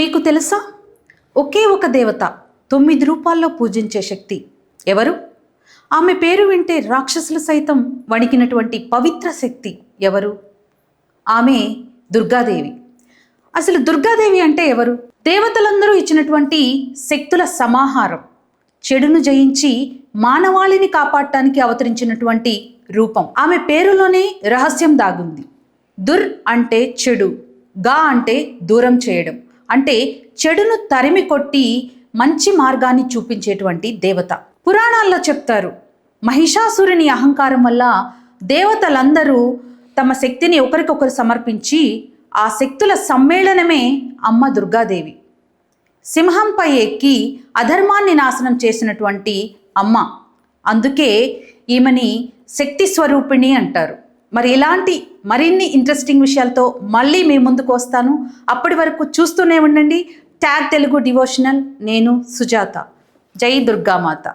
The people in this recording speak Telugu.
మీకు తెలుసా? ఒకే ఒక దేవత తొమ్మిది రూపాల్లో పూజించే శక్తి. ఎవరు? ఆమె పేరు వింటే రాక్షసులు సైతం వణికినటువంటి పవిత్ర శక్తి ఎవరు? ఆమె దుర్గాదేవి. అసలు దుర్గాదేవి అంటే ఎవరు? దేవతలందరూ ఇచ్చినటువంటి శక్తుల సమాహారం. చెడును జయించి మానవాళిని కాపాడటానికి అవతరించినటువంటి రూపం. ఆమె పేరులోనే రహస్యం దాగుంది. దుర్ అంటే చెడు గా అంటే దూరం చేయడం. అంటే చెడును తరిమి కొట్టి మంచి మార్గాన్ని చూపించేటువంటి దేవత. పురాణాల్లో చెప్తారు మహిషాసురుని అహంకారం వల్ల దేవతలందరూ తమ శక్తిని ఒకరికొకరు సమర్పించి ఆ శక్తుల సమ్మేళనమే అమ్మ దుర్గాదేవి. సింహంపై ఎక్కి అధర్మాన్ని నాశనం చేసినటువంటి అమ్మ. అందుకే ఈమెని శక్తి స్వరూపిణి అంటారు. మరి ఇలాంటి మరిన్ని ఇంట్రెస్టింగ్ విషయాలతో మళ్ళీ మీ ముందుకు వస్తాను. అప్పటి వరకు చూస్తూనే ఉండండి. ట్యాగ్ తెలుగు డివోషనల్ నేను సుజాత. జై దుర్గామాత.